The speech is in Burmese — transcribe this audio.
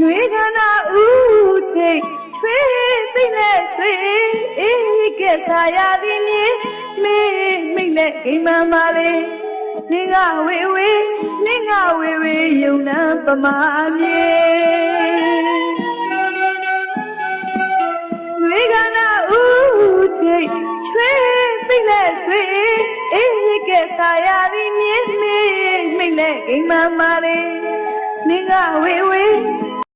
နှွေခန္ဓာဥထိတ်ထွေးသိနဲ့ဆွေအေးကဲသာရသည်မြေမေးမိတ်နဲ့အိမ်မမာလေးနေကဝေဝေနေကဝေဝေယုံနာပမာမြေနှွေခန္ဓာဥထိတ်ထွေးသိနဲ့ဆွေအေးကဲသာရသည်မြေမေးမိတ်နဲ့အိမ်မမာလေးနေကဝေဝေ